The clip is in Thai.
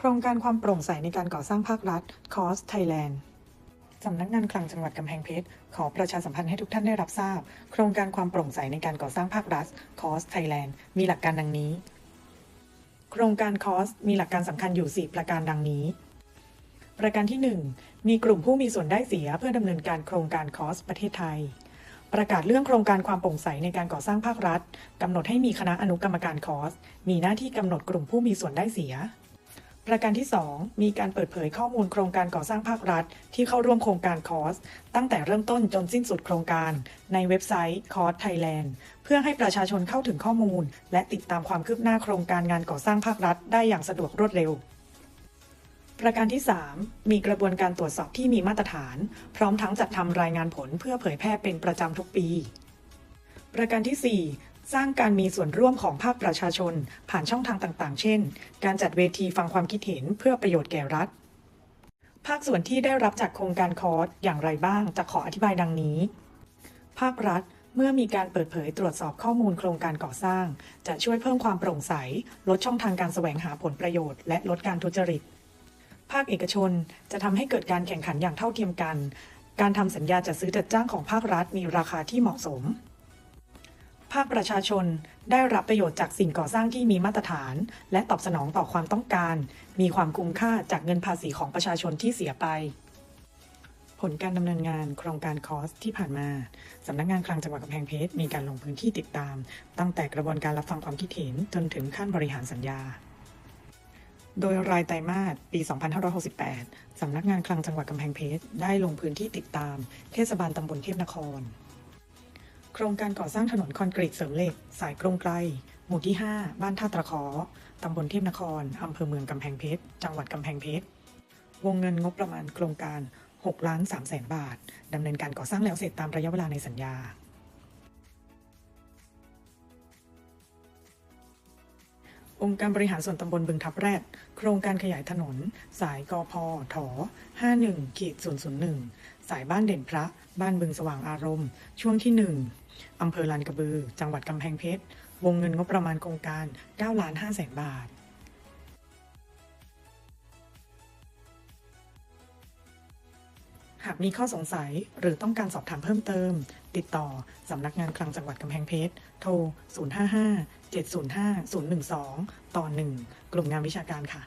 โครงการความโปร่งใสในการก่อสร้างภาครัฐคอสไทยแลนด์สำนักงานคลังจังหวัดกำแพงเพชร ขอประชาสัมพันธ์ให้ทุกท่านได้รับทราบ โครงการความโปร่งใสในการก่อสร้างภาครัฐคอสไทยแลนด์มีหลักการดังนี้ โครงการคอสมีหลักการสำคัญอยู่ 4 ประการดังนี้ ประการที่ 1 มีกลุ่มผู้มีส่วนได้เสียเพื่อดำเนินการโครงการคอสประเทศไทย ประกาศเรื่องโครงการความโปร่งใสในการก่อสร้างภาครัฐกำหนดให้มีคณะอนุกรรมการคอสมีหน้าที่กำหนดกลุ่มผู้มีส่วนได้เสีย ประการที่ 2 มีการเปิดเผยข้อมูลโครงการก่อสร้างภาครัฐ ที่เข้าร่วมโครงการคอสตั้งแต่เริ่มต้นจนสิ้นสุดโครงการ ในเว็บไซต์คอสไทยแลนด์เพื่อให้ประชาชนเข้าถึงข้อมูล และติดตามความคืบหน้าโครงการงานก่อสร้างภาครัฐ ได้อย่างสะดวกรวดเร็ว ประการที่ 3 มีกระบวนการตรวจสอบที่มีมาตรฐาน พร้อมทั้งจัดทำรายงานผลเพื่อเผยแพร่เป็นประจำทุกปีประการที่ 4 สร้างการมีส่วนร่วมของภาคประชาชน ผ่านช่องทางต่างๆ เช่น การจัดเวทีฟังความคิดเห็นเพื่อประโยชน์แก่รัฐ ภาคส่วนที่ได้รับจากโครงการคอร์สอย่างไรบ้างจะขออธิบายดังนี้ ภาครัฐเมื่อมีการเปิดเผยตรวจสอบข้อมูลโครงการก่อสร้าง จะช่วยเพิ่มความโปร่งใส ลดช่องทางการแสวงหาผลประโยชน์ และลดการทุจริต ภาคเอกชนจะทำให้เกิดการแข่งขันอย่างเท่าเทียมกัน การทำสัญญาจัดซื้อจัดจ้างของภาครัฐมีราคาที่เหมาะสม ภาคประชาชนได้รับประโยชน์จากสิ่งก่อสร้างที่มีมาตรฐาน และตอบสนองต่อความต้องการ มีความคุ้มค่าจากเงินภาษีของประชาชนที่เสียไป ผลการดำเนินงานโครงการคอสที่ผ่านมาสำนักงานคลังจังหวัดกำแพงเพชรมีการลงพื้นที่ติดตาม ตั้งแต่กระบวนการรับฟังความคิดเห็นจนถึงขั้นบริหารสัญญาโดยรายไตรมาสปี 2568 สำนักงานคลังจังหวัดกำแพงเพชร ได้ลงพื้นที่ติดตาม เทศบาลตำบลเทพนคร ครงการก่อสร้างถนนคอนกรีตเสริมเหล็ก สายกรงไกล หมู่ที่ 5 บ้านท่าตะขอ ตำบลเทพนคร อำเภอเมืองกำแพงเพชร จังหวัดกำแพงเพชร วงเงินงบประมาณโครงการ6ล้าน3แสนบาท ดำเนินการก่อสร้างแล้วเสร็จตามระยะเวลาในสัญญา องค์การบริหารส่วนตำบลบึงทับแรด โครงการขยายถนน สายกพถ51ขีด001 สายบ้านเด่นพระ บ้านบึงสว่างอารมณ์ ช่วงที่ 1 อำเภอลานกระบือ จังหวัดกำแพงเพชร วงเงินงบประมาณโครงการ9ล้าน5แสนบาทากมีข้อสงสัยหรือต้องการสอบถามเพิ่มเติม ติดต่อสำนักงานคลังจังหวัดกำแพงเพชร โทร 055 705 012 ต่อ 1 กลุ่มงานวิชาการค่ะ